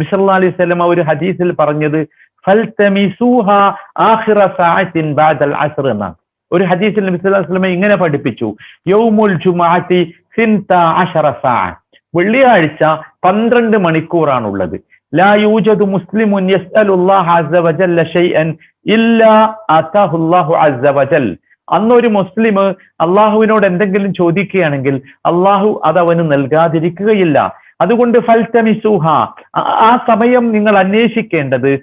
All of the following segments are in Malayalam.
നബിസല്ലാ അലൈഹി സ്വലമ ഒരു ഹദീസിൽ പറഞ്ഞത് എന്നാണ്. ഒരു ഹദീസിൽ നബി അലൈഹി ഇങ്ങനെ പഠിപ്പിച്ചു യൗമുൽ അശറ വെള്ളിയാഴ്ച പന്ത്രണ്ട് മണിക്കൂറാണുള്ളത്. ലാ യൂജദു മുസ്ലിമുൻ യസ്അലുല്ലാഹ അസ്സ വജല്ല ഷൈഅൻ ഇല്ലാ അസ്സ വജൽ. അന്നൊരു മുസ്ലിം അള്ളാഹുവിനോട് എന്തെങ്കിലും ചോദിക്കുകയാണെങ്കിൽ അള്ളാഹു അത് അവന് നൽകാതിരിക്കുകയില്ല. അതുകൊണ്ട് ഫൽതമിസൂഹ. ആ- സമയം നിങ്ങൾ അന്വേഷിക്കേണ്ടത്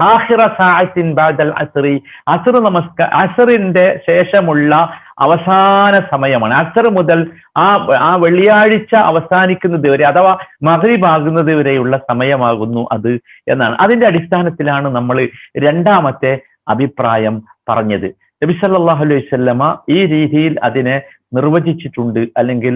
ആഹിറ സാഹിത്തിൻ ബാദൽ അസ്രി. അസർ നമസ്ക അസറിന്റെ ശേഷമുള്ള അവസാന സമയമാണ്. അസർ മുതൽ ആ ആ വെള്ളിയാഴ്ച അവസാനിക്കുന്നത് വരെ അഥവാ മകരിബാകുന്നത് വരെയുള്ള സമയമാകുന്നു അത് എന്നാണ്. അതിന്റെ അടിസ്ഥാനത്തിലാണ് നമ്മൾ രണ്ടാമത്തെ അഭിപ്രായം പറഞ്ഞത്. നബി സല്ലല്ലാഹു അലൈഹി സ്വല്ലമ ഈ രീതിയിൽ അതിനെ നിർവചിച്ചിട്ടുണ്ട് അല്ലെങ്കിൽ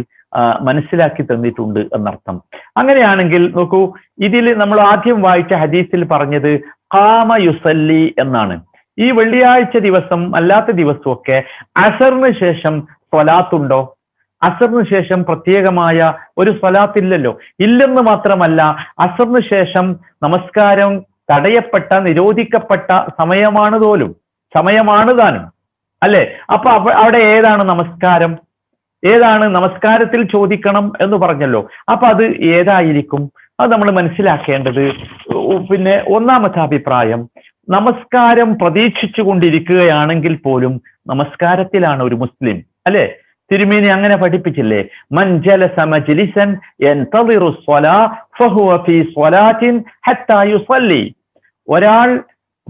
മനസ്സിലാക്കി തന്നിട്ടുണ്ട് എന്നർത്ഥം. അങ്ങനെയാണെങ്കിൽ നോക്കൂ ഇതിൽ നമ്മൾ ആദ്യം വായിച്ച ഹദീസിൽ പറഞ്ഞത് കാമ യുസല്ലി എന്നാണ്. ഈ വെള്ളിയാഴ്ച ദിവസം അല്ലാത്ത ദിവസമൊക്കെ അസറിന് ശേഷം സ്വലാത്തുണ്ടോ? അസറിന് ശേഷം പ്രത്യേകമായ ഒരു സ്വലാത്തില്ലല്ലോ. ഇല്ലെന്ന് മാത്രമല്ല അസറിന് ശേഷം നമസ്കാരം തടയപ്പെട്ട നിരോധിക്കപ്പെട്ട സമയമാണ് പോലും. സമയമാണ് താനും. അല്ലെ? അപ്പൊ അവിടെ ഏതാണ് നമസ്കാരം? ഏതാണ് നമസ്കാരത്തിൽ ചോദിക്കണം എന്ന് പറഞ്ഞല്ലോ. അപ്പൊ അത് ഏതായിരിക്കും? അത് നമ്മൾ മനസ്സിലാക്കേണ്ടത്. പിന്നെ ഒന്നാമത്തെ അഭിപ്രായം നമസ്കാരം പ്രതീക്ഷിച്ചു കൊണ്ടിരിക്കുകയാണെങ്കിൽ പോലും നമസ്കാരത്തിലാണ് ഒരു മുസ്ലിം. അല്ലെ? തിരുമേനി അങ്ങനെ പഠിപ്പിച്ചില്ലേ? മഞ്ചല സമചിലിസൻ ഒരാൾ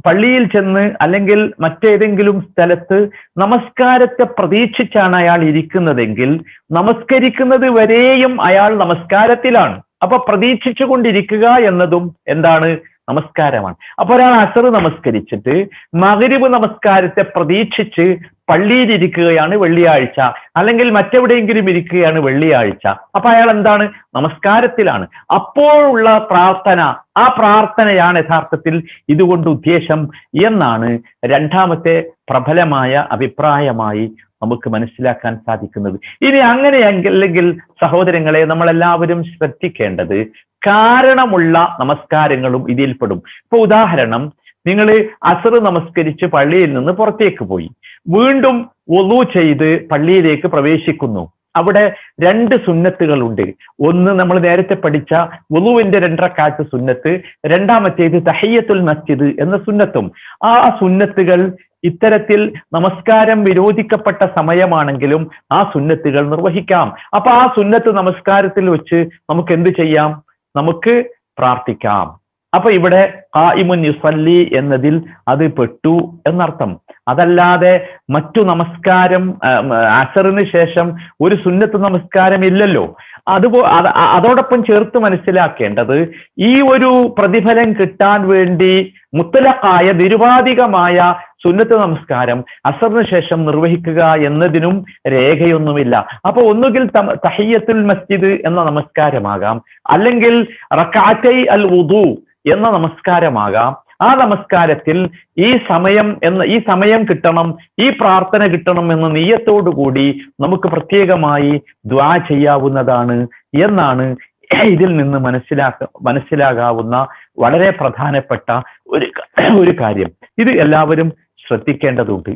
പള്ളിയിൽ ചെന്ന് അല്ലെങ്കിൽ മറ്റേതെങ്കിലും സ്ഥലത്ത് നമസ്കാരത്തെ പ്രതീക്ഷിച്ചാണ് അയാൾ ഇരിക്കുന്നതെങ്കിൽ നമസ്കരിക്കുന്നത് വരെയും അയാൾ നമസ്കാരത്തിലാണ്. അപ്പൊ പ്രതീക്ഷിച്ചു കൊണ്ടിരിക്കുക എന്നതും എന്താണ്? നമസ്കാരമാണ്. അപ്പൊ ഒരാൾ അസർ നമസ്കരിച്ചിട്ട് മകരിവ് നമസ്കാരത്തെ പ്രതീക്ഷിച്ച് പള്ളിയിൽ ഇരിക്കുകയാണ് വെള്ളിയാഴ്ച. അല്ലെങ്കിൽ മറ്റെവിടെയെങ്കിലും ഇരിക്കുകയാണ് വെള്ളിയാഴ്ച. അപ്പൊ അയാൾ എന്താണ്? നമസ്കാരത്തിലാണ്. അപ്പോഴുള്ള പ്രാർത്ഥന ആ പ്രാർത്ഥനയാണ് യഥാർത്ഥത്തിൽ ഇതുകൊണ്ട് ഉദ്ദേശം എന്നാണ് രണ്ടാമത്തെ പ്രബലമായ അഭിപ്രായമായി നമുക്ക് മനസ്സിലാക്കാൻ സാധിക്കുന്നത്. ഇനി അങ്ങനെയെങ്കിൽ സഹോദരങ്ങളെ നമ്മളെല്ലാവരും ശ്രദ്ധിക്കേണ്ടത് കാരണമുള്ള നമസ്കാരങ്ങളും ഇതിൽപ്പെടും. ഇപ്പൊ ഉദാഹരണം നിങ്ങൾ അസർ നമസ്കരിച്ച് പള്ളിയിൽ നിന്ന് പുറത്തേക്ക് പോയി. വീണ്ടും ഒന്നു ചെയ്ത് പള്ളിയിലേക്ക് പ്രവേശിക്കുന്നു. അവിടെ രണ്ട് സുന്നത്തുകളുണ്ട്. ഒന്ന് നമ്മൾ നേരത്തെ പഠിച്ച വുളുവിന്റെ രണ്ടരക്കാറ്റ് സുന്നത്ത് രണ്ടാമത്തേത് തഹയ്യത്തുൽ മസ്ജിദ് എന്ന സുന്നത്തും. ആ സുന്നത്തുകൾ ഇത്തരത്തിൽ നമസ്കാരം വിരോധിക്കപ്പെട്ട സമയമാണെങ്കിലും ആ സുന്നത്തുകൾ നിർവഹിക്കാം. അപ്പൊ ആ സുന്നത്ത് നമസ്കാരത്തിൽ വെച്ച് നമുക്ക് എന്ത് ചെയ്യാം? നമുക്ക് പ്രാർത്ഥിക്കാം. അപ്പൊ ഇവിടെ ഖായിമുൻ യുസല്ലി എന്നതിൽ അത് പെട്ടു എന്നർത്ഥം. അതല്ലാതെ മറ്റു നമസ്കാരം അസറിന് ശേഷം ഒരു സുന്നത്ത് നമസ്കാരം ഇല്ലല്ലോ. അതുപോ അതോടൊപ്പം ചേർത്ത് മനസ്സിലാക്കേണ്ടത് ഈ ഒരു പ്രതിഫലം കിട്ടാൻ വേണ്ടി മുത്തലക്കായ നിരുപാധികമായ സുന്നത്ത് നമസ്കാരം. അസറിന് ശേഷം നിർവഹിക്കുക എന്നതിനും രേഖയൊന്നുമില്ല. അപ്പൊ ഒന്നുകിൽ തഹയ്യത്തുൽ മസ്ജിദ് എന്ന നമസ്കാരമാകാം. അല്ലെങ്കിൽ റക്കാറ്റൈ അൽ ഉദു എന്ന നമസ്കാരമാകാം. ആ നമസ്കാരത്തിൽ ഈ സമയം എന്ന ഈ സമയം കിട്ടണം ഈ പ്രാർത്ഥന കിട്ടണം എന്ന നീയത്തോടുകൂടി നമുക്ക് പ്രത്യേകമായി ദ്വാ ചെയ്യാവുന്നതാണ് എന്നാണ് ഇതിൽ നിന്ന് മനസ്സിലാക്ക മനസ്സിലാകാവുന്ന വളരെ പ്രധാനപ്പെട്ട ഒരു ഒരു കാര്യം. ഇത് എല്ലാവരും ശ്രദ്ധിക്കേണ്ടതുണ്ട്.